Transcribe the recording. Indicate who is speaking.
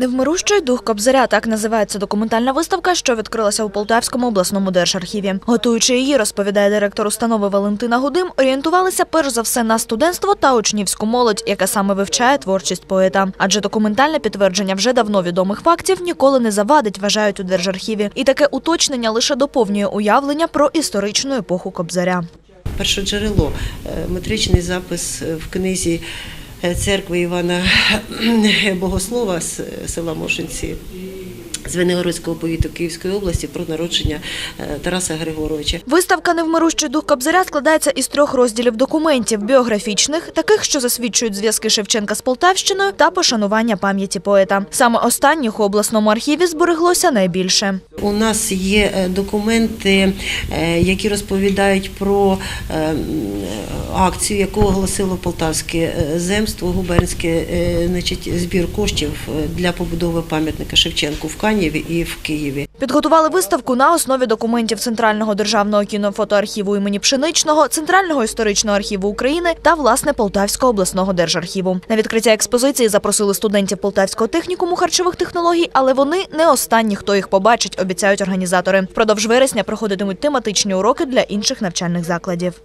Speaker 1: Невмирущий дух Кобзаря так називається документальна виставка, що відкрилася у Полтавському обласному держархіві. Готуючи її, розповідає директор установи Валентина Гудим, орієнтувалися перш за все на студентство та учнівську молодь, яка саме вивчає творчість поета. Адже документальне підтвердження вже давно відомих фактів ніколи не завадить, вважають у держархіві. І таке уточнення лише доповнює уявлення про історичну епоху Кобзаря.
Speaker 2: першоджерело, е, метричний запис е, в книзі церкви Івана Богослова з села Мошинці. З Венегородського повіту Київської області про народження е, Тараса Григоровича.
Speaker 1: Виставка Невмирущий дух Кобзаря складається із трьох розділів документів біографічних, таких, що засвідчують зв'язки Шевченка з Полтавщиною та пошанування пам'яті поета. Саме останніх у обласному архіві збереглося найбільше.
Speaker 2: У нас є е, документи, е, які розповідають про е, акцію, яку оголосило Полтавське земство губернське, значить, збір коштів для побудови пам'ятника Шевченку в Канєві і в Києві.
Speaker 1: Підготували виставку на основі документів Центрального державного кінофотоархіву імені Пшеничного, Центрального історичного архіву України та власне Полтавського обласного держархіву. На відкриття експозиції запросили студентів Полтавського технікуму харчових технологій, але вони не останні, хто їх побачить, обіцяють організатори. Впродовж вересня проходитимуть тематичні уроки для інших навчальних закладів.